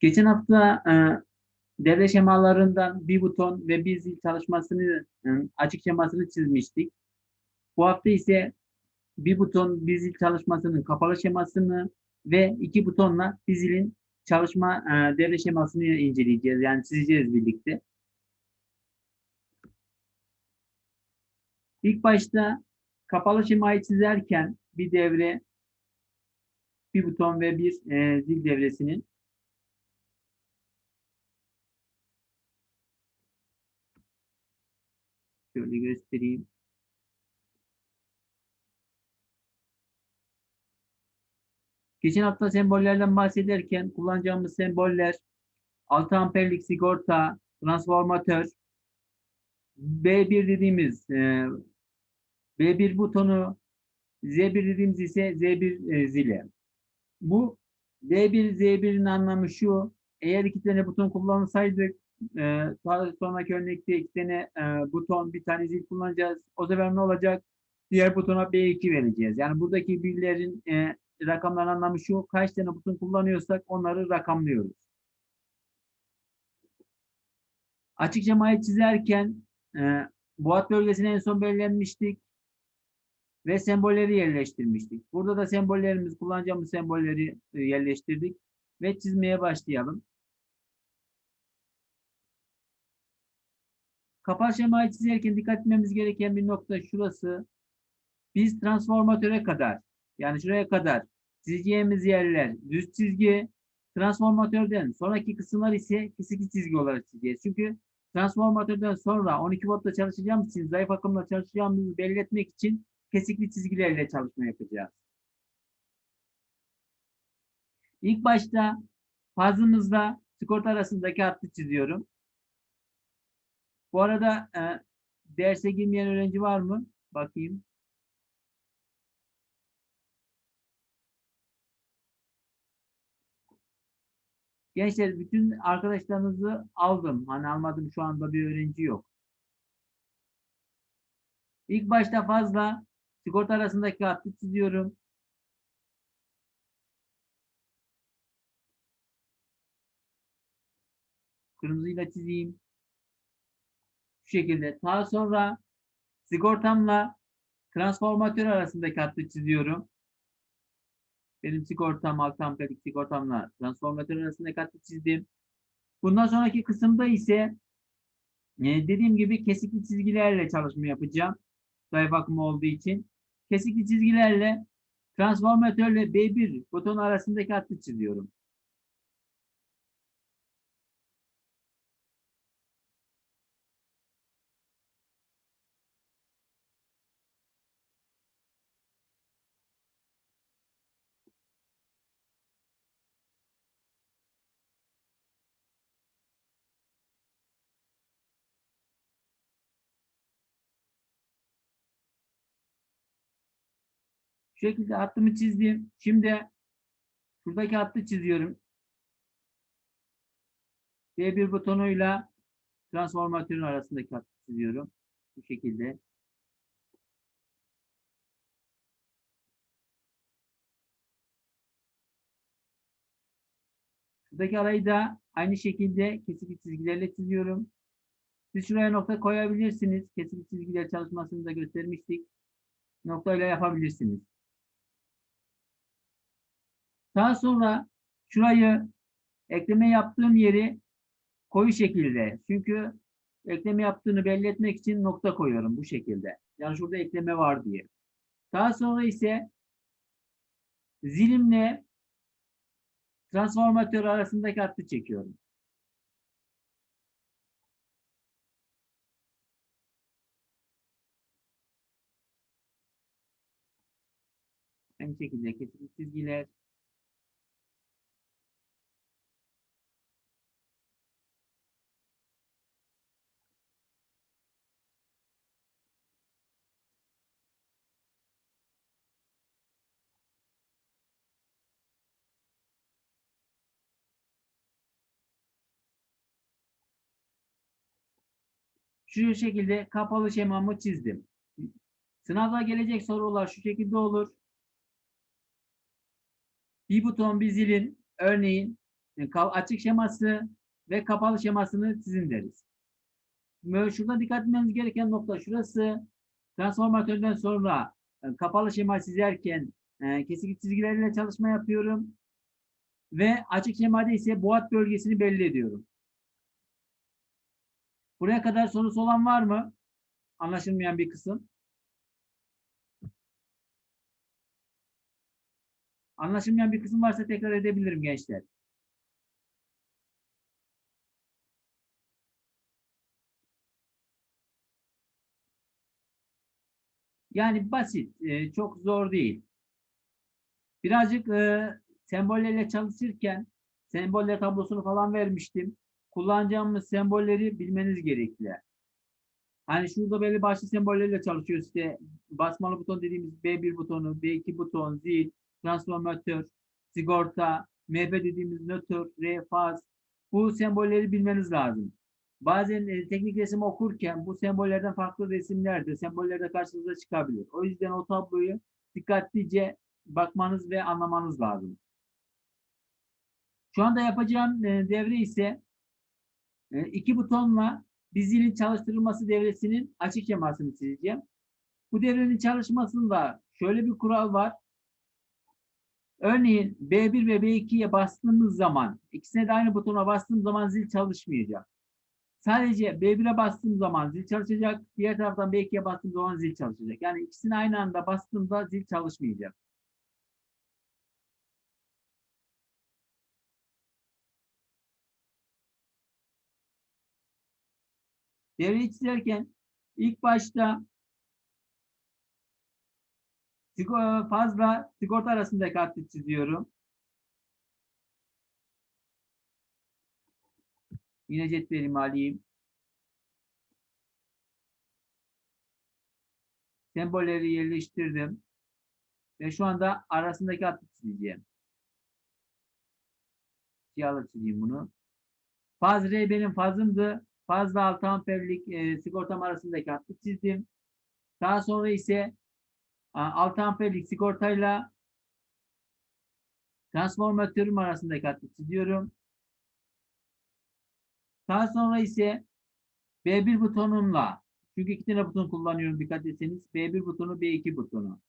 Geçen hafta e, devre şemalarından bir buton ve bir zil çalışmasını e, açık şemasını çizmiştik. Bu hafta ise bir buton bir zil çalışmasının kapalı şemasını ve iki butonla bir zilin çalışma e, devre şemasını inceleyeceğiz. Yani çizeceğiz birlikte. İlk başta kapalı şemayı çizerken bir devre, bir buton ve bir e, zil devresinin şöyle göstereyim. Geçen hafta sembollerden bahsederken kullanacağımız semboller 6 amperlik sigorta, transformatör, B1 dediğimiz e, B1 butonu, Z1 dediğimiz ise Z1 e, zili. Bu D1, Z1'in anlamı şu. Eğer iki tane buton kullanılsaydık e, sonraki örnekte iki tane e, buton, bir tane zil kullanacağız. O sefer ne olacak? Diğer butona B2 vereceğiz. Yani buradaki birlerin e, rakamların anlamı şu. Kaç tane buton kullanıyorsak onları rakamlıyoruz. Açık şemayı çizerken e, boğat bölgesine en son belirlenmiştik ve sembolleri yerleştirmiştik. Burada da sembollerimiz, kullanacağımız sembolleri e, yerleştirdik ve çizmeye başlayalım. Kapalı şemayı çizerken dikkat etmemiz gereken bir nokta şurası. Biz transformatöre kadar, yani şuraya kadar çizeceğimiz yerler düz çizgi, transformatörden sonraki kısımlar ise kesik çizgi olarak çizeceğiz. Çünkü transformatörden sonra 12 voltta çalışacağımız için, zayıf akımla çalışacağımızı belli etmek için kesikli çizgilerle çalışma yapacağız. İlk başta fazımızla sigorta arasındaki hattı çiziyorum. Bu arada e, derse girmeyen öğrenci var mı? Bakayım. Gençler bütün arkadaşlarınızı aldım. Hani almadım şu anda bir öğrenci yok. İlk başta fazla sigorta arasındaki hattı çiziyorum. Kırmızıyla çizeyim. Şu şekilde. Daha sonra sigortamla transformatör arasındaki hattı çiziyorum. Benim sigortam, altı amperlik sigortamla transformatör arasındaki hattı çizdim. Bundan sonraki kısımda ise e, dediğim gibi kesikli çizgilerle çalışma yapacağım. Zayıf akımı olduğu için. Kesikli çizgilerle transformatörle B1 butonu arasındaki hattı çiziyorum. Şu şekilde hattımı çizdim. Şimdi şuradaki hattı çiziyorum. B1 butonuyla transformatörün arasındaki hattı çiziyorum. Bu şekilde. Şuradaki arayı da aynı şekilde kesikli çizgilerle çiziyorum. Siz şuraya nokta koyabilirsiniz. Kesikli çizgiler çalışmasını da göstermiştik. Noktayla yapabilirsiniz. Daha sonra şurayı ekleme yaptığım yeri koyu şekilde. Çünkü ekleme yaptığını belli etmek için nokta koyuyorum bu şekilde. Yani şurada ekleme var diye. Daha sonra ise zilimle transformatör arasındaki hattı çekiyorum. Aynı şekilde kesikli çizgiler şu şekilde kapalı şemamı çizdim. Sınavda gelecek sorular şu şekilde olur. Bir buton bir zilin örneğin e, açık şeması ve kapalı şemasını çizin deriz. Şurada dikkat etmeniz gereken nokta şurası. Transformatörden sonra e, kapalı şema çizerken e, kesik çizgilerle çalışma yapıyorum. Ve açık şemada ise boğat bölgesini belli ediyorum. Buraya kadar sorusu olan var mı? Anlaşılmayan bir kısım. Anlaşılmayan bir kısım varsa tekrar edebilirim gençler. Yani basit, e, çok zor değil. Birazcık e, sembollerle çalışırken semboller tablosunu falan vermiştim. Kullanacağımız sembolleri bilmeniz gerekli. Hani şurada belli başlı sembollerle çalışıyoruz işte basmalı buton dediğimiz B1 butonu, B2 buton, zil, transformatör, sigorta, MF dediğimiz nötr, R, faz. Bu sembolleri bilmeniz lazım. Bazen e, teknik resim okurken bu sembollerden farklı resimler de sembollerde karşınıza çıkabilir. O yüzden o tabloyu dikkatlice bakmanız ve anlamanız lazım. Şu anda yapacağım e, devre ise e, iki butonla bir zilin çalıştırılması devresinin açık şemasını çizeceğim. Bu devrenin çalışmasında şöyle bir kural var. Örneğin B1 ve B2'ye bastığımız zaman, ikisine de aynı butona bastığım zaman zil çalışmayacak. Sadece B1'e bastığım zaman zil çalışacak, diğer taraftan B2'ye bastığım zaman zil çalışacak. Yani ikisini aynı anda bastığımda zil çalışmayacak. Devreyi çizerken ilk başta fazla sigorta arasındaki hattı çiziyorum. Yine cetvelimi alayım. Sembolleri yerleştirdim. Ve şu anda arasındaki hattı çizeceğim. Siyahla çizeyim bunu. Faz R benim fazımdı. Fazla 6 amperlik e, sigortam arasındaki hattı çizdim. Daha sonra ise a, 6 amperlik sigortayla transformatörüm arasındaki hattı çiziyorum. Daha sonra ise B1 butonumla çünkü iki tane buton kullanıyorum dikkat etseniz. B1 butonu, B2 butonu.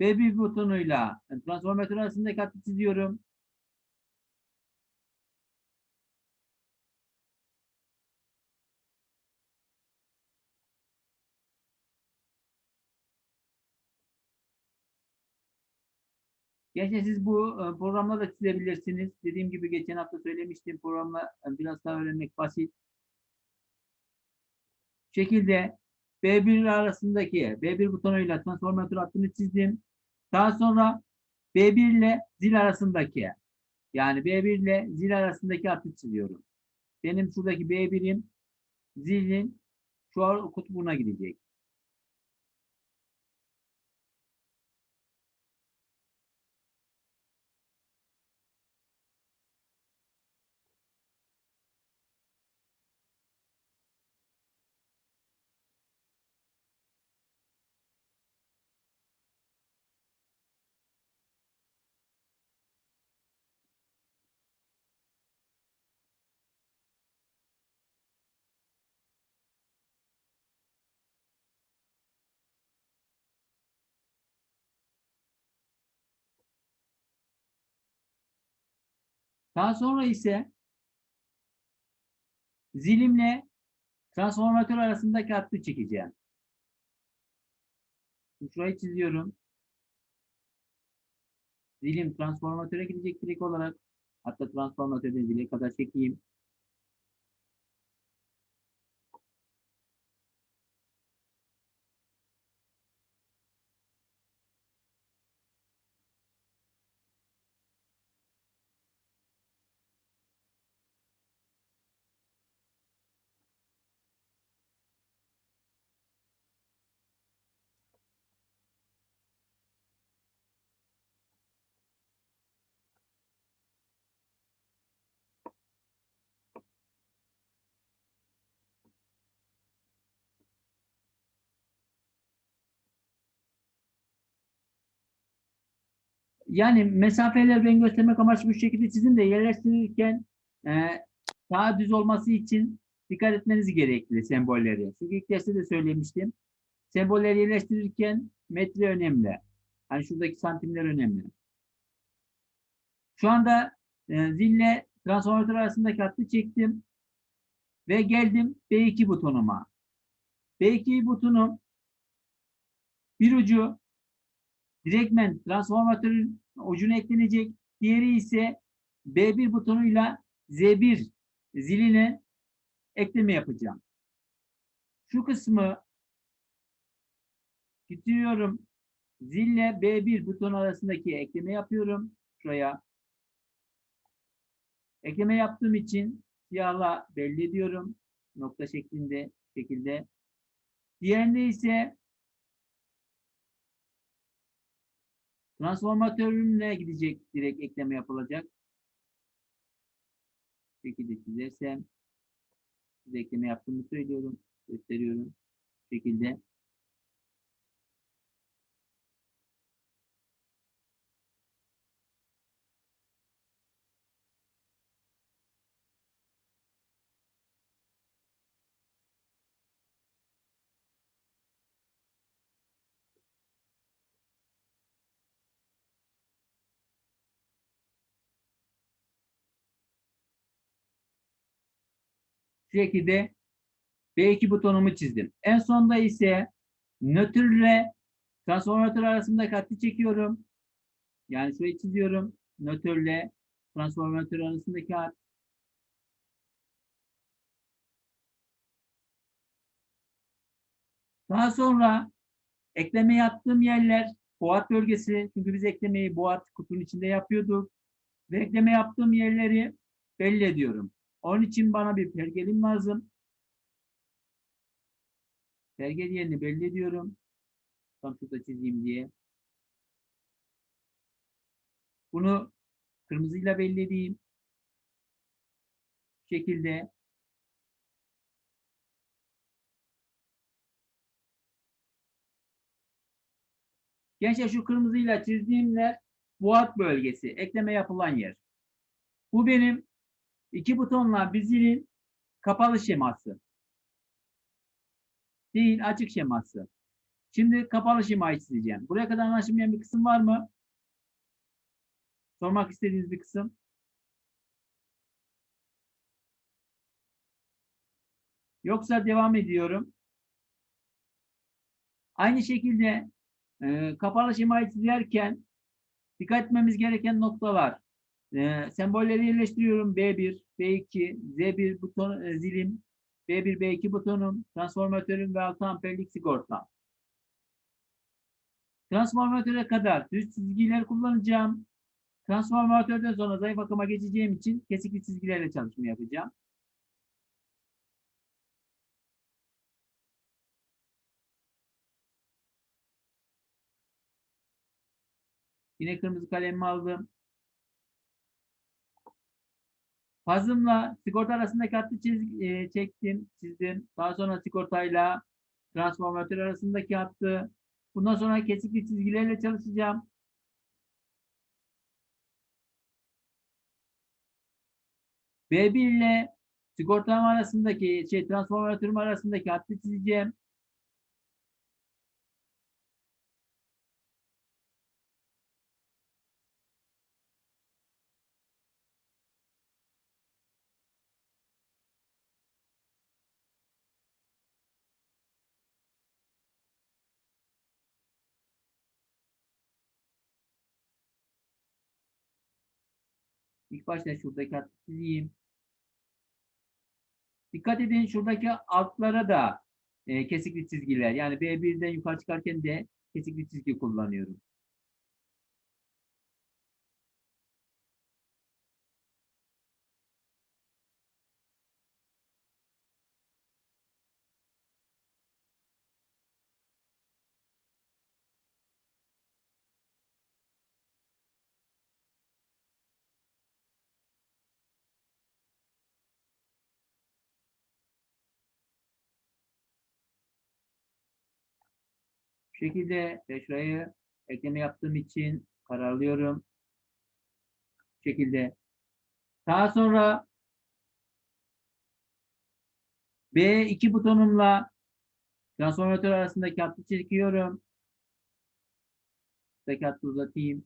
B1 butonuyla transformatör arasındaki hattı çiziyorum. Gençler siz bu e, programla da çizebilirsiniz. Dediğim gibi geçen hafta söylemiştim. Programla e, biraz daha öğrenmek basit. Şekilde B1 arasındaki B1 butonuyla transformatör hattını çizdim. Daha sonra B1 ile zil arasındaki yani B1 ile zil arasındaki hattı çiziyorum. Benim şuradaki B1'im zilin şu kutbuna gidecek. Daha sonra ise zilimle transformatör arasındaki hattı çekeceğim. Şurayı çiziyorum. Zilim transformatöre gidecek direkt olarak. Hatta transformatörden zile kadar çekeyim. Yani mesafeler ben göstermek amaçlı bu şekilde çizim de yerleştirirken e, daha düz olması için dikkat etmeniz gerekli sembolleri. Çünkü ilk derste de söylemiştim. Sembolleri yerleştirirken metre önemli. Hani şuradaki santimler önemli. Şu anda e, zille transformatör arasındaki hattı çektim ve geldim B2 butonuma. B2 butonum bir ucu direktmen transformatörün ucuna eklenecek. Diğeri ise B1 butonuyla Z1 ziline ekleme yapacağım. Şu kısmı getiriyorum. Zille B1 buton arasındaki ekleme yapıyorum. Şuraya. Ekleme yaptığım için siyahla belli ediyorum. Nokta şeklinde şekilde. Diğerinde ise transformatörümle gidecek direkt ekleme yapılacak. Şekilde çizersem size ekleme yaptığımı söylüyorum. Gösteriyorum. Şekilde. Şu şekilde B2 butonumu çizdim. En sonda ise nötrle transformatör arasında hattı çekiyorum. Yani şurayı çiziyorum. Nötrle transformatör arasındaki hat. Daha sonra ekleme yaptığım yerler boğat bölgesi. Çünkü biz eklemeyi boğat kutunun içinde yapıyorduk. Ve ekleme yaptığım yerleri belli ediyorum. Onun için bana bir pergelim lazım. Pergel yerini belli ediyorum. Tam şurada çizeyim diye. Bunu kırmızıyla belli edeyim. Bu şekilde. Gençler şu kırmızıyla çizdiğim yer boğat bölgesi. Ekleme yapılan yer. Bu benim iki butonla bir zilin kapalı şeması. Değil açık şeması. Şimdi kapalı şemayı çizeceğim. Buraya kadar anlaşılmayan bir kısım var mı? Sormak istediğiniz bir kısım. Yoksa devam ediyorum. Aynı şekilde e, kapalı şemayı çizerken dikkat etmemiz gereken noktalar. E, sembolleri yerleştiriyorum. B1, B2, Z1 buton e, zilim, B1, B2 butonum, transformatörüm ve 6 amperlik sigorta. Transformatöre kadar düz çizgiler kullanacağım. Transformatörden sonra zayıf akıma geçeceğim için kesikli çizgilerle çalışma yapacağım. Yine kırmızı kalemimi aldım. Fazımla sigorta arasındaki hattı çiz, e, çektim, çizdim. Daha sonra sigortayla transformatör arasındaki hattı. Bundan sonra kesikli çizgilerle çalışacağım. B1 ile sigortam arasındaki şey transformatörüm arasındaki hattı çizeceğim. İlk başta şuradaki hattı çizeyim. Dikkat edin şuradaki altlara da e, kesikli çizgiler. Yani B1'den yukarı çıkarken de kesikli çizgi kullanıyorum. Şekilde e, şurayı ekleme yaptığım için Kararlıyorum. Bu şekilde. Daha sonra B2 butonumla transformatör arasındaki hattı çekiyorum. Buradaki hattı uzatayım.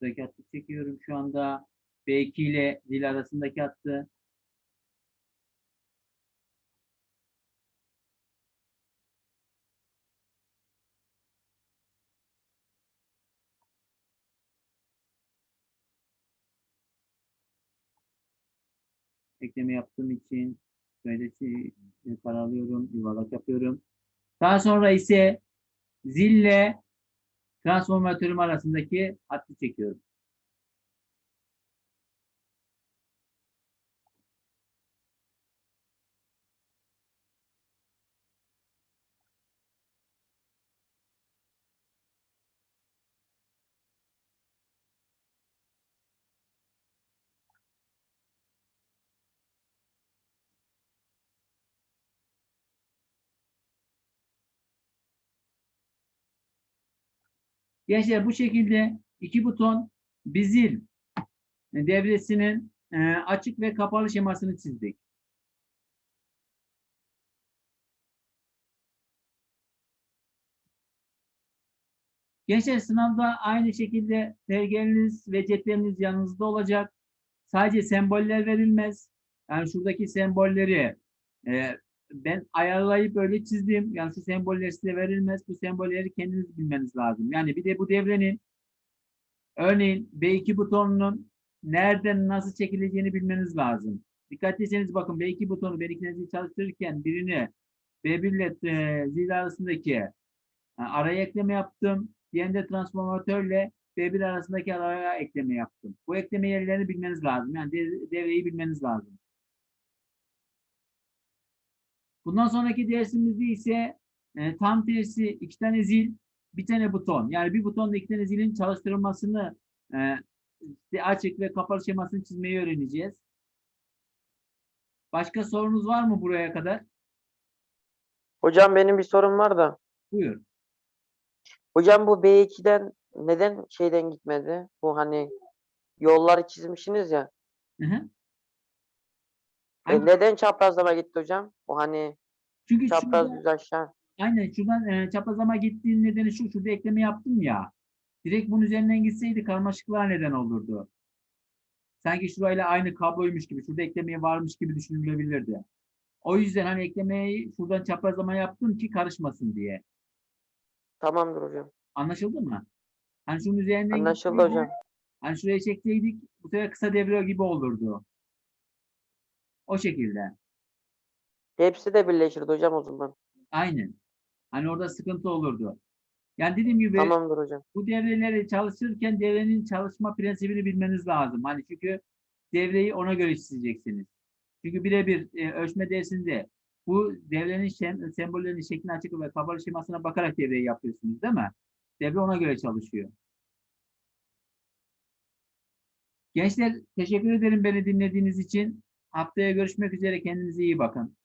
Buradaki hattı çekiyorum şu anda. B2 ile zil arasındaki hattı. ekleme yaptığım için şöyle şey- karalıyorum, yuvarlak yapıyorum. Daha sonra ise zille transformatörüm arasındaki hattı çekiyorum. Gençler bu şekilde iki buton bizil devresinin e, açık ve kapalı şemasını çizdik. Gençler sınavda aynı şekilde pergeliniz ve cetveliniz yanınızda olacak. Sadece semboller verilmez. Yani şuradaki sembolleri e, ben ayarlayıp öyle çizdim. Yani şu semboller size verilmez. Bu sembolleri kendiniz bilmeniz lazım. Yani bir de bu devrenin örneğin B2 butonunun nereden nasıl çekileceğini bilmeniz lazım. Dikkat etseniz bakın B2 butonu ben ikinci çalıştırırken birini B1 ile e, zil arasındaki e, araya ekleme yaptım. Diğerinde transformatörle B1 arasındaki araya ekleme yaptım. Bu ekleme yerlerini bilmeniz lazım. Yani dev- devreyi bilmeniz lazım. Bundan sonraki dersimizde ise e, tam tersi iki tane zil, bir tane buton. Yani bir butonla iki tane zilin çalıştırılmasını e, açık ve kapalı şemasını çizmeyi öğreneceğiz. Başka sorunuz var mı buraya kadar? Hocam benim bir sorum var da. Buyur. Hocam bu B2'den neden şeyden gitmedi? Bu hani yolları çizmişsiniz ya. Hı hı. E, neden çaprazlama gitti hocam? Bu hani Çünkü çapraz şurada- düz aşağı. Aynen şuradan e, çaprazlama gittiğin nedeni şu. Şurada ekleme yaptım ya. Direkt bunun üzerinden gitseydi karmaşıklığa neden olurdu. Sanki şurayla aynı kabloymuş gibi, şurada eklemeye varmış gibi düşünülebilirdi. O yüzden hani eklemeyi şuradan çaprazlama yaptım ki karışmasın diye. Tamamdır hocam. Anlaşıldı mı? Hani şunun üzerinden Anlaşıldı gitseydi, hocam. Hani şuraya çekseydik bu sefer kısa devre gibi olurdu. O şekilde. Hepsi de birleşirdi hocam o zaman. Aynen. Hani orada sıkıntı olurdu. Yani dediğim gibi Tamamdır hocam. bu devreleri çalışırken devrenin çalışma prensibini bilmeniz lazım. Hani çünkü devreyi ona göre çizeceksiniz. Çünkü birebir e, ölçme dersinde bu devrenin şem, sembollerinin şekline açık ve kapalı şemasına bakarak devreyi yapıyorsunuz değil mi? Devre ona göre çalışıyor. Gençler teşekkür ederim beni dinlediğiniz için. Haftaya görüşmek üzere. Kendinize iyi bakın.